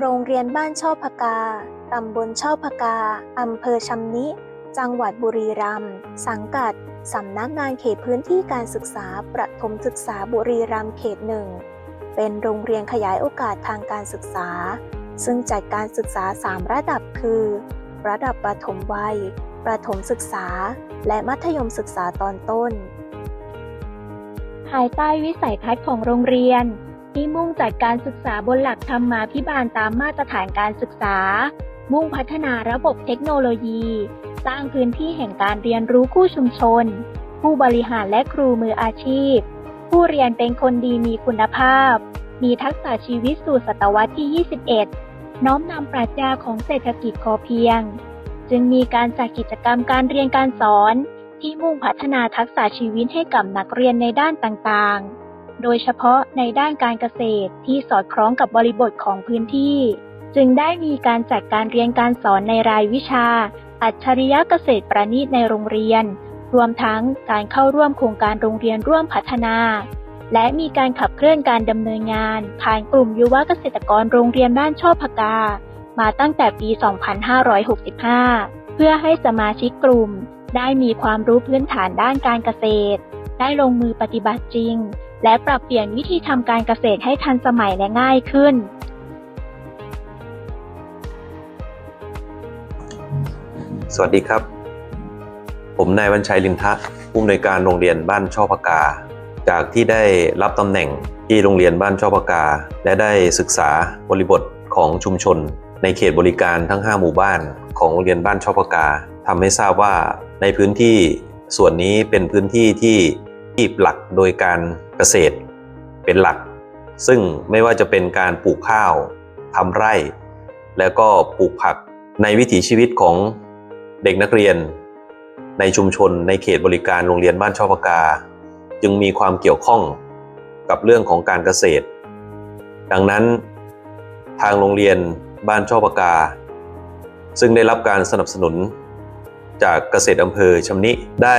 โรงเรียนบ้านช่อพกา ตำบลช่อพกา อำเภอชำนิ จังหวัดบุรีรัมย์ สังกัด สำนักงานเขตพื้นที่การศึกษาประถมศึกษาบุรีรัมย์เขตหนึ่ง เป็นโรงเรียนขยายโอกาสทางการศึกษา ซึ่งจัดการศึกษา 3 ระดับคือ ระดับประถมวัย ประถมศึกษา และมัธยมศึกษาตอนต้น ภายใต้วิสัยทัศน์ของโรงเรียน ที่มุ่งจัดการศึกษาบนหลักธรรมาภิบาลตามมาตรฐานการศึกษา มุ่งพัฒนาระบบเทคโนโลยี สร้างพื้นที่แห่งการเรียนรู้คู่ชุมชน ผู้บริหารและครูมืออาชีพ ผู้เรียนเป็นคนดีมีคุณภาพ มีทักษะชีวิตสู่ศตวรรษที่ 21 น้อมนำปรัชญาของเศรษฐกิจพอเพียง จึงมีการจัดกิจกรรมการเรียนการสอน ที่มุ่งพัฒนาทักษะชีวิตให้กับนักเรียนในด้านต่างๆ โดยเฉพาะในด้านการเกษตรที่สอดคล้องกับบริบทของพื้นที่ จึงได้มีการจัดการเรียนการสอนในรายวิชา อัจฉริยะเกษตรประณีตในโรงเรียน รวมทั้งการเข้าร่วมโครงการโรงเรียนร่วมพัฒนา และมีการขับเคลื่อนการดำเนินงาน ผ่านกลุ่มยุวเกษตรกรโรงเรียนบ้านชอบพกา มาตั้งแต่ปี 2565 เพื่อให้สมาชิกกลุ่มได้มีความรู้พื้นฐานด้านการเกษตร ได้ลงมือปฏิบัติจริง และปรับเปลี่ยนวิธีทำการเกษตรให้ทันสมัยและง่ายขึ้น สวัสดีครับ ผมนายวันชัยลินทะผู้อำนวยการโรงเรียนบ้านช่อพกา จากที่ได้รับตำแหน่งที่โรงเรียนบ้านช่อพกา และได้ศึกษาบริบทของชุมชน ในเขตบริการทั้ง 5 หมู่บ้าน ของโรงเรียนบ้านช่อพกาทำให้ทราบว่าในพื้นที่ส่วนนี้เป็นพื้นที่ที่ ที่หลักโดยการเกษตรเป็นหลัก ซึ่งไม่ว่าจะเป็นการปลูกข้าวทำไร่ แล้วก็ปลูกผักในวิถีชีวิตของเด็กนักเรียน ในชุมชนในเขตบริการโรงเรียนบ้านช่อพกา จึงมีความเกี่ยวข้องกับเรื่องของการเกษตร ดังนั้นทางโรงเรียนบ้านช่อพกา ซึ่งได้รับการสนับสนุนจากเกษตรอำเภอชำนิได้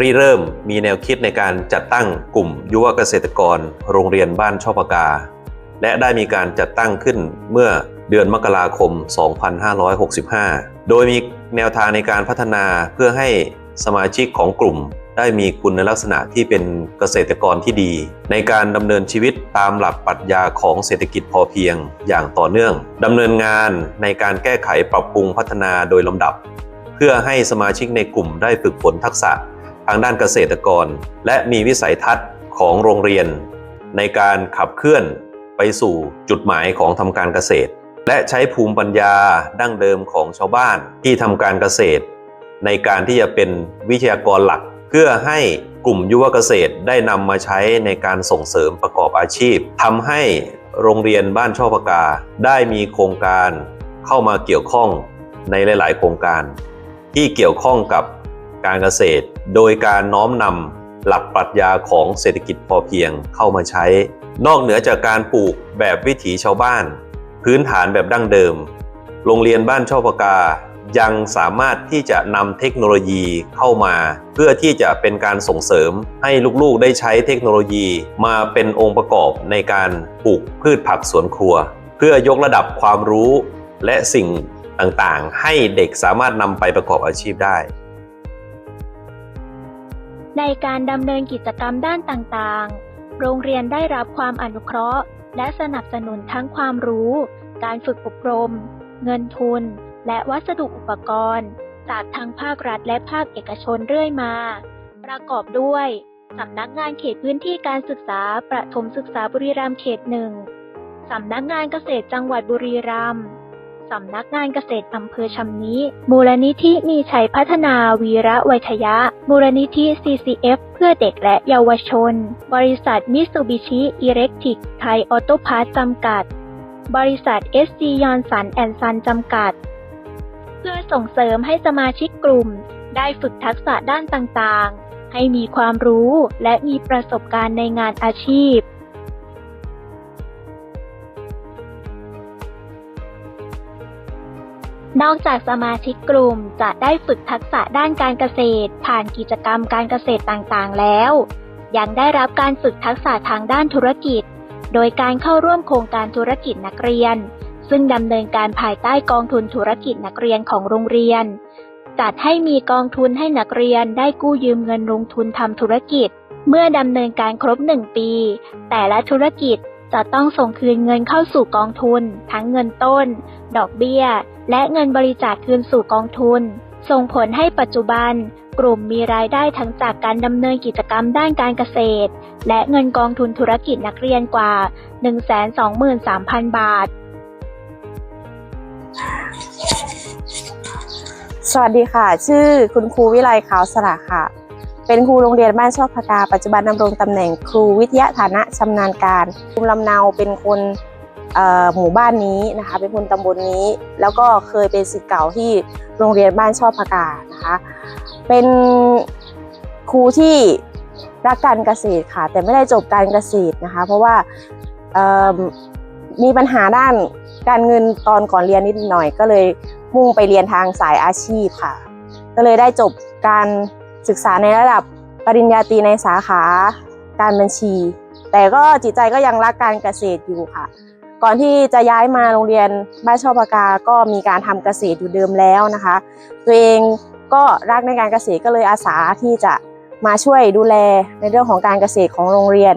ริเริ่มมีแนวคิดในการจัดตั้งกลุ่มยุวเกษตรกร โรงเรียนบ้านช่อพกา และได้มีการจัดตั้งขึ้นเมื่อเดือนมกราคม 2565 โดยมีแนวทางในการพัฒนาเพื่อให้สมาชิกของกลุ่มได้มีคุณลักษณะที่เป็นเกษตรกรที่ดี ในการดำเนินชีวิตตามหลักปรัชญาของเศรษฐกิจพอเพียงอย่างต่อเนื่องดำเนินงานในการแก้ไขปรับปรุงพัฒนาโดยลำดับ เพื่อให้สมาชิกในกลุ่มได้ฝึกฝนทักษะ ทางด้านเกษตรกร และมีวิสัยทัศน์ของโรงเรียน ในการขับเคลื่อนไปสู่จุดหมายของทำการเกษตร และใช้ภูมิปัญญาดั้งเดิมของชาวบ้านที่ทำการเกษตร ในการที่จะเป็นวิทยากรหลัก เพื่อให้กลุ่มยุวเกษตรได้นำมาใช้ในการส่งเสริมประกอบอาชีพทำให้โรงเรียนบ้านช่อพกา ได้มีโครงการเข้ามาเกี่ยวข้องในหลาย ๆ โครงการ ที่เกี่ยวข้องกับ การเกษตร โดยการน้อมนำหลักปรัชญาของเศรษฐกิจพอเพียงเข้ามาใช้ นอกเหนือจากการปลูกแบบวิถีชาวบ้าน พื้นฐานแบบดั้งเดิม โรงเรียนบ้านช่อพกายังสามารถที่จะนำเทคโนโลยีเข้ามา เพื่อที่จะเป็นการส่งเสริมให้ลูกๆได้ใช้เทคโนโลยีมาเป็นองค์ประกอบในการปลูกพืชผักสวนครัว เพื่อยกระดับความรู้และสิ่งต่างๆ ให้เด็กสามารถนำไปประกอบอาชีพได้ ในการดำเนินกิจกรรมด้านต่างๆ โรงเรียนได้รับความอนุเคราะห์ และสนับสนุนทั้งความรู้ การฝึกอบรม เงินทุน และวัสดุอุปกรณ์ จากทั้งภาครัฐและภาคเอกชนเรื่อยมา ประกอบด้วยสำนักงานเขตพื้นที่การศึกษาประถมศึกษาบุรีรัมย์เขตหนึ่งสำนักงานเกษตรจังหวัดบุรีรัมย์ สำนักงานเกษตรอำเภอชำนิ มูลนิธิมีชัยพัฒนาวีระไวยทยะ มูลนิธิ CCF เพื่อเด็กและเยาวชน บริษัทมิตซูบิชิอิเล็กทริกไทยออโตพาร์จำกัด บริษัท SC ยอนสันแอนซันจำกัด เพื่อส่งเสริมให้สมาชิกกลุ่ม ได้ฝึกทักษะด้านต่างๆ ให้มีความรู้และมีประสบการณ์ในงานอาชีพ นอกจากสมาชิกกลุ่มจะได้ฝึกทักษะด้านการเกษตร ผ่านกิจกรรมการเกษตรต่างๆ แล้ว ยังได้รับการฝึกทักษะทางด้านธุรกิจ โดยการเข้าร่วมโครงการธุรกิจนักเรียน ซึ่งดำเนินการภายใต้กองทุนธุรกิจนักเรียนของโรงเรียน จัดให้มีกองทุนให้นักเรียนได้กู้ยืมเงินลงทุนทำธุรกิจ เมื่อดำเนินการครบ1ปี แต่ละธุรกิจ จะต้องส่งคืนเงินเข้าสู่กองทุน ทั้งเงินต้น ดอกเบี้ย และเงินบริจาคคืนสู่กองทุน ส่งผลให้ปัจจุบัน กลุ่มมีรายได้ทั้งจากการดำเนินกิจกรรมด้านการเกษตร และเงินกองทุนธุรกิจนักเรียนกว่า 123,000 บาท สวัสดีค่ะ ชื่อคุณครูวิไลขาวสระค่ะ เป็นครูโรงเรียนบ้านชอบพกา ปัจจุบันดำรงตำแหน่งครูวิทยาฐานะชำนาญการภูมิลำเนาเป็นคนหมู่บ้านนี้นะคะ เป็นคนตำบลนี้ แล้วก็เคยเป็นศิษย์เก่าที่โรงเรียนบ้านชอบพกานะคะ เป็นครูที่รักการเกษตรค่ะ แต่ไม่ได้จบการเกษตรนะคะ เพราะว่ามีปัญหาด้านการเงินตอนก่อนเรียนนิดหน่อย ก็เลยมุ่งไปเรียนทางสายอาชีพค่ะ ก็เลยได้จบการ ศึกษาในระดับปริญญาตรีในสาขาการบัญชี แต่ก็จิตใจก็ยังรักการเกษตรอยู่ค่ะ ก่อนที่จะย้ายมาโรงเรียนบ้านชอบปากาก็มีการทำเกษตรอยู่เดิมแล้วนะคะ ตัวเองก็รักในการเกษตรก็เลยอาสาที่จะมาช่วยดูแลในเรื่องของการเกษตรของโรงเรียน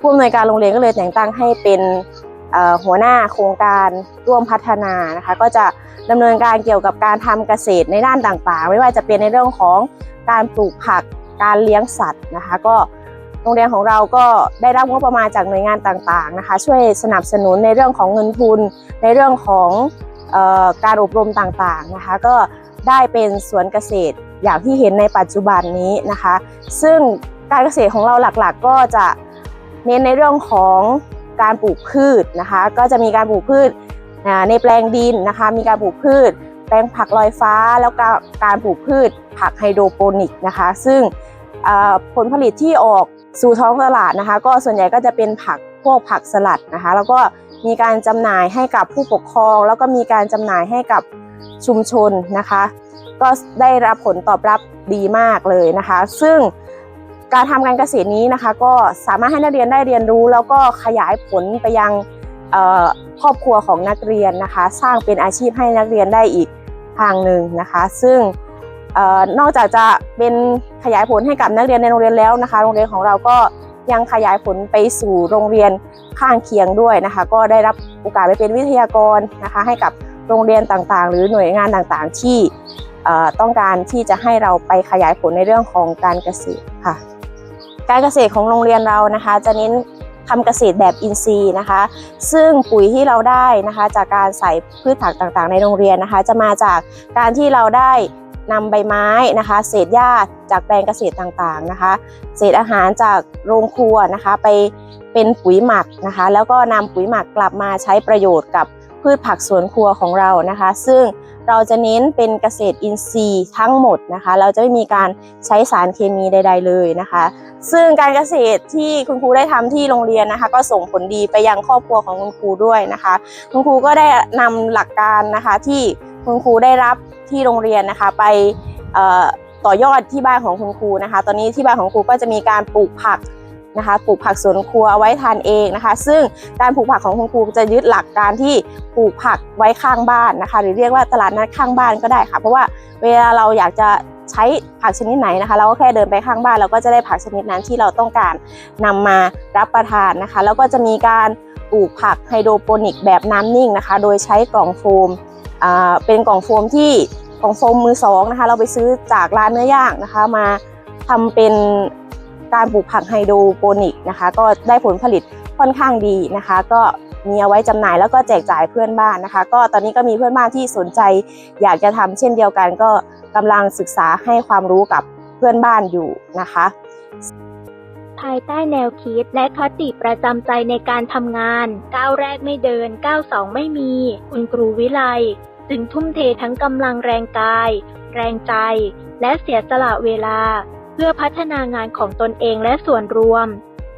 ผู้อำนวยการโรงเรียนก็เลยแต่งตั้งให้เป็นหัวหน้าโครงการร่วมพัฒนานะคะ ก็จะดำเนินการเกี่ยวกับการทำเกษตรในด้านต่างๆ ไม่ว่าจะเป็นในเรื่องของ การปลูกผักการเลี้ยงสัตว์นะคะ ก็โรงเรียนของเราก็ได้รับงบประมาณจากหน่วยงานต่างๆนะคะ ช่วยสนับสนุนในเรื่องของเงินทุน ในเรื่องของออการอบรมต่างๆนะคะ ก็ได้เป็นสวนเกษตรอย่างที่เห็นในปัจจุบันนี้นะคะ ซึ่งการเกษตรของเราหลักๆ ก็จะเน้นในเรื่องของการปลูกพืชนะคะ ก็จะมีการปลูกพืชในแปลงดินนะคะ มีการปลูกพืช แปลงผักลอยฟ้าแล้วก็การปลูกพืชผักไฮโดรโปนิกนะคะ ซึ่งผลผลิตที่ออกสู่ท้องตลาดนะคะ ก็ส่วนใหญ่ก็จะเป็นผักพวกผักสลัดนะคะ แล้วก็มีการจำหน่ายให้กับผู้ปกครอง แล้วก็มีการจำหน่ายให้กับชุมชนนะคะ ก็ได้รับผลตอบรับดีมากเลยนะคะ ซึ่งการทำการเกษตรนี้นะคะ ก็สามารถให้นักเรียนได้เรียนรู้ แล้วก็ขยายผลไปยัง ครอบครัวของนักเรียนนะคะ สร้างเป็นอาชีพให้นักเรียนได้อีกทางหนึ่งนะคะ ซึ่งออนอกจากจะเป็นขยายผลให้กับนักเรียนในโรงเรียนแล้วนะคะ โรงเรียนของเราก็ยังขยายผลไปสู่โรงเรียนข้างเคียงด้วยนะคะ ก็ได้รับโอกาสไปเป็นวิทยากรนะคะ ให้กับโรงเรียนต่างๆ หรือหน่วยงานต่างๆ ที่ต้องการที่จะให้เราไปขยายผลในเรื่องของการเกษตรค่ะ การเกษตรของโรงเรียนเรานะคะ จะเน้น ทำเกษตรแบบอินทรีย์นะคะ ซึ่งปุ๋ยที่เราได้นะคะจากการใส่พืชผักต่างๆ ในโรงเรียนนะคะ จะมาจากการที่เราได้นำใบไม้นะคะ เศษหญ้าจากแปลงเกษตรต่างๆนะคะ เศษอาหารจากโรงครัวนะคะ ไปเป็นปุ๋ยหมักนะคะ แล้วก็นำปุ๋ยหมักกลับมาใช้ประโยชน์กับพืชผักสวนครัวของเรานะคะ ซึ่งเราจะเน้นเป็นเกษตรอินทรีย์ทั้งหมดนะคะ เราจะไม่มีการใช้สารเคมีใด ๆ เลยนะคะ ซึ่งการเกษตรที่คุณครูได้ทำที่โรงเรียนนะคะ ก็ส่งผลดีไปยังครอบครัวของคุณครูด้วยนะคะ คุณครูก็ได้นำหลักการนะคะที่คุณครูได้รับที่โรงเรียนนะคะไปต่อยอดที่บ้านของคุณครูนะคะ ตอนนี้ที่บ้านของครูก็จะมีการปลูกผักนะคะปลูกผักสวนครัวเอาไว้ทานเองนะคะ ซึ่งการปลูกผักของคุณครูจะยึดหลักการที่ปลูกผักไว้ข้างบ้านนะคะ หรือเรียกว่าตลาดนัดข้างบ้านก็ได้ค่ะ เพราะว่าเวลาเราอยากจะ ใช้ผักชนิดไหนนะคะ เราก็แค่เดินไปข้างบ้านเราก็จะได้ผักชนิดนั้นที่เราต้องการนำมารับประทานนะคะ แล้วก็จะมีการปลูกผักไฮโดรโปนิกแบบน้ำนิ่งนะคะ โดยใช้กล่องโฟมอ่าเป็นกล่องโฟมที่กล่องโฟมมือสองนะคะ เราไปซื้อจากร้านเนื้อย่างนะคะ มาทำเป็นการปลูกผักไฮโดรโปนิกนะคะ ก็ได้ผลผลิต ค่อนข้างดีนะคะ ก็มีเอาไว้จำหน่ายแล้วก็แจกจ่ายเพื่อนบ้านนะคะ ก็ตอนนี้ก็มีเพื่อนบ้านที่สนใจ อยากจะทำเช่นเดียวกัน ก็กำลังศึกษาให้ความรู้กับเพื่อนบ้านอยู่นะคะ ภายใต้แนวคิดและคติประจำใจในการทำงานก้าวแรกไม่เดินก้าวสองไม่มี คุณครูวิไลจึงทุ่มเททั้งกำลังแรงกาย แรงใจ และเสียสละเวลา เพื่อพัฒนางานของตนเองและส่วนรวม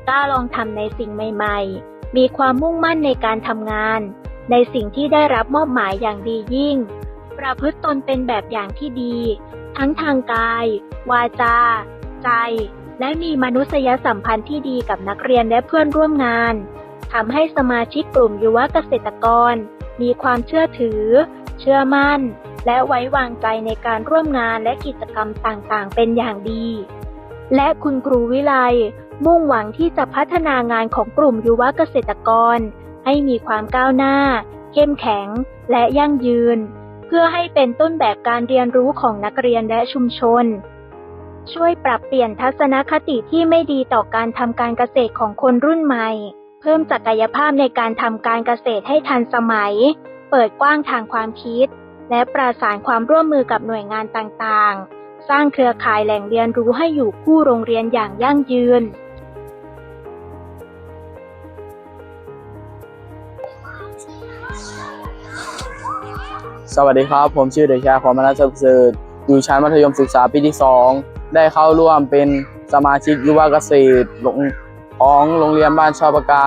ล้าลองทำในสิ่งใหม่ๆ มีความมุ่งมั่นในการทำงาน ในสิ่งที่ได้รับมอบหมายอย่างดียิ่ง ประพฤติตนเป็นแบบอย่างที่ดี ทั้งทางกาย วาจา ใจ และมีมนุษยสัมพันธ์ที่ดีกับนักเรียนและเพื่อนร่วมงานทำให้สมาชิกกลุ่มยุวเกษตรกร มีความเชื่อถือ เชื่อมั่น และไว้วางใจในการร่วมงานและกิจกรรมต่างๆ เป็นอย่างดี และคุณครูวิไล มุ่งหวังที่จะพัฒนางานของกลุ่มยุวเกษตรกร ให้มีความก้าวหน้า เข้มแข็ง และยั่งยืน เพื่อให้เป็นต้นแบบการเรียนรู้ของนักเรียนและชุมชน ช่วยปรับเปลี่ยนทัศนคติที่ไม่ดีต่อการทำการเกษตรของคนรุ่นใหม่ เพิ่มศักยภาพในการทำการเกษตรให้ทันสมัย เปิดกว้างทางความคิด และประสานความร่วมมือกับหน่วยงานต่างๆสร้างเครือข่ายแหล่งเรียนรู้ให้อยู่คู่โรงเรียนอย่างยั่งยืน สวัสดีครับ ผมชื่อเด็กชายความมนัสสุขสืบอยู่ชั้นมัธยมศึกษาปีที่ 2 ได้เข้าร่วมเป็นสมาชิกยุวเกษตรของโรงเรียนบ้านชอปากา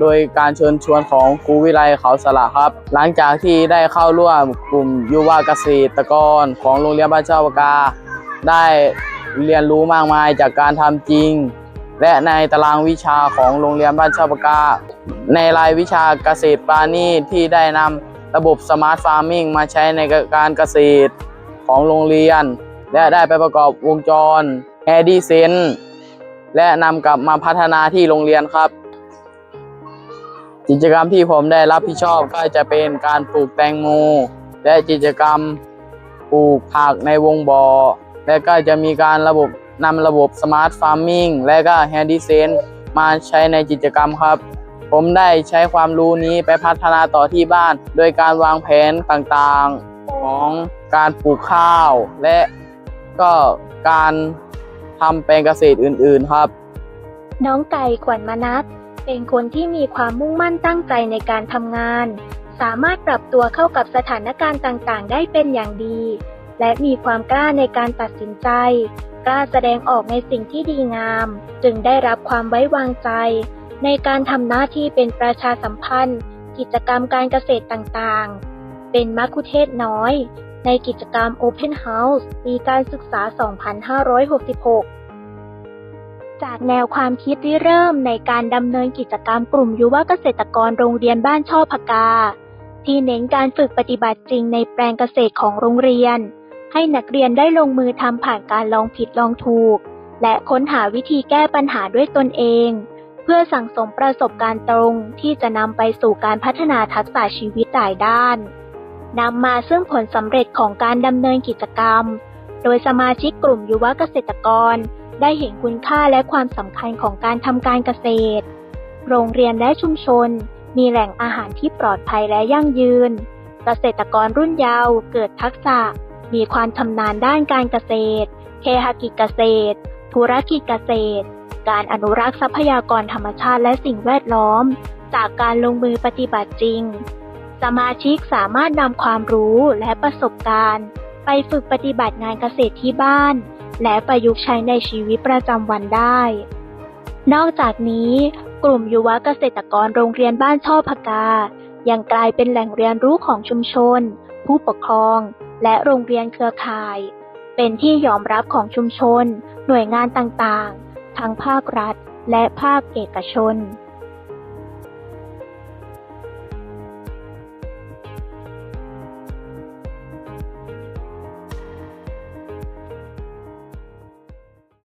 โดยการเชิญชวนของครูวิไลเขาสละครับ หลังจากที่ได้เข้าร่วมกลุ่มยุวเกษตรกรของโรงเรียนบ้านชอปากา ได้เรียนรู้มากมายจากการทำจริง และในตารางวิชาของโรงเรียนบ้านชอปากา ในรายวิชาเกษตรปาณีที่ได้นำ ระบบสมาร์ทฟาร์มิงมาใช้ในการเกษตรของโรงเรียน และได้ไปประกอบวงจรแอดีเซนและนำกลับมาพัฒนาที่โรงเรียนครับ กิจกรรมที่ผมได้รับผิดชอบก็จะเป็นการปลูกแตงโมและกิจกรรมปลูกผักในวงบ่อและก็จะมีการระบบนำระบบสมาร์ทฟาร์มิงและก็แฮดีเซนมาใช้ในกิจกรรมครับ ผมได้ใช้ความรู้นี้ไปพัฒนาต่อที่บ้าน โดยการวางแผนต่างๆของการปลูกข้าว และก็การทำแปลงเกษตรอื่นๆครับ น้องไก่ขวัญมนัสเป็นคนที่มีความมุ่งมั่นตั้งใจในการทำงาน สามารถปรับตัวเข้ากับสถานการณ์ต่างๆ ได้เป็นอย่างดี และมีความกล้าในการตัดสินใจ กล้าแสดงออกในสิ่งที่ดีงาม จึงได้รับความไว้วางใจ ในการทำหน้าที่เป็นประชาสัมพันธ์ กิจกรรมการเกษตรต่างๆ เป็นมัคคุเทศน้อย ในกิจกรรม Open House ปีการศึกษา 2566จากแนวความคิดริเริ่มในการดำเนินกิจกรรมกลุ่มยุวเกษตรกรโรงเรียนบ้านช่อพกา ที่เน้นการฝึกปฏิบัติจริงในแปลงเกษตรของโรงเรียน ให้นักเรียนได้ลงมือทำผ่านการลองผิดลองถูก และค้นหาวิธีแก้ปัญหาด้วยตนเอง เพื่อสั่งสมประสบการณ์ตรงที่จะนำไปสู่การพัฒนาทักษะชีวิตหลายด้านนำมาซึ่งผลสำเร็จของการดำเนินกิจกรรม โดยสมาชิกกลุ่มยุวเกษตรกร ได้เห็นคุณค่าและความสำคัญของการทำการเกษตร โรงเรียนและชุมชน มีแหล่งอาหารที่ปลอดภัยและยั่งยืน เกษตรกรรุ่นเยาว์เกิดทักษะ มีความชำนาญด้านการเกษตร เคหกิจเกษตร ธุรกิจเกษตร การอนุรักษ์ทรัพยากรธรรมชาติและสิ่งแวดล้อม จากการลงมือปฏิบัติจริง สมาชิกสามารถนำความรู้และประสบการณ์ ไปฝึกปฏิบัติงานเกษตรที่บ้าน และประยุกต์ใช้ในชีวิตประจำวันได้ นอกจากนี้กลุ่มยุวเกษตรกรโรงเรียนบ้านช่อพกา ยังกลายเป็นแหล่งเรียนรู้ของชุมชน ผู้ปกครอง และโรงเรียนเครือข่าย เป็นที่ยอมรับของชุมชน หน่วยงานต่างๆ ทั้งภาครัฐและภาคเอกชน